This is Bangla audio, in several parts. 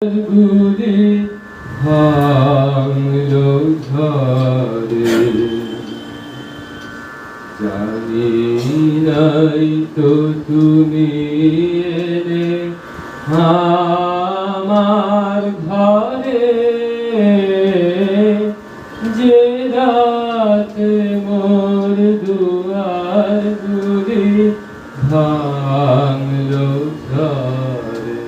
গুলি ভাঙলো ঝড়ে জানি তো তুমি এলে, আমার ঘরে যে রাত মোর দুয়ার গুলি ভাঙলো ঝড়ে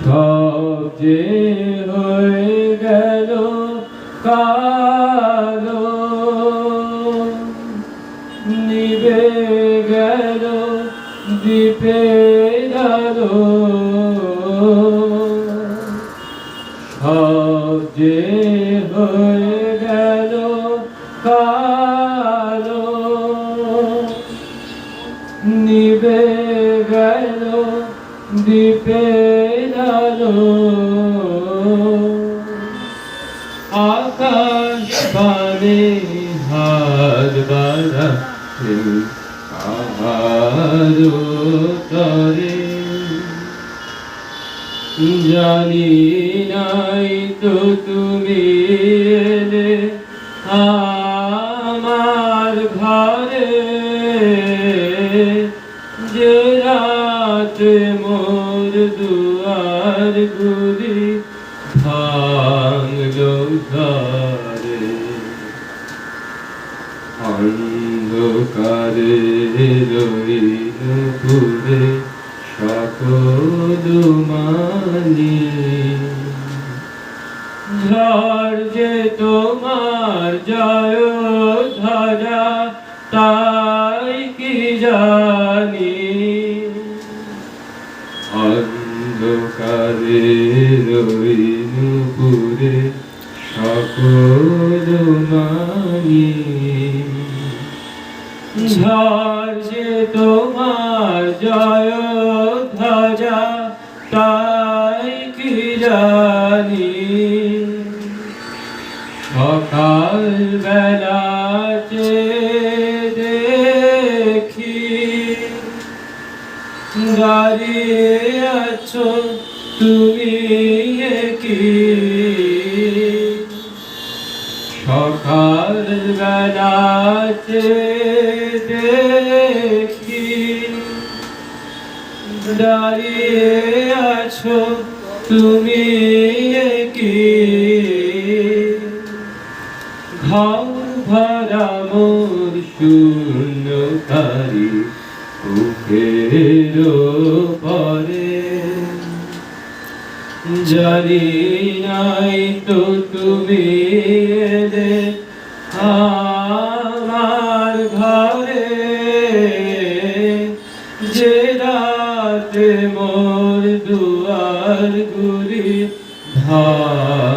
সব যে হয়ে গেল কালো, নিবে গেল দ্বীপে আলো সব যে হয়ে গেল কালো, নিবে গেল দ্বীপে আকাশ জানি নাই তো তুমি আমার ঘরে মোর দুয়ার গুলি অন্ধকারে রইল পুরে সকল ঝড় যে তোমার জয় তাই কি অন্ধকারে রইল পুরে সকল মানি। ঝড় যে তোমার জয় ধ্বজা, তাই কি জানি? সকাল বেলাতে দেখি দাঁড়িয়ে আছো তুমি কি সকাল বেলাতে দেখি দাঁড়িয়ে আছো তুমি কি ঘর ভরা মোর শূন্যকারী বুকের পরে জানি নাই তো তুমি এলে আমার ঘরে। যে রাতে মোর দুয়ার গুলি ঘরে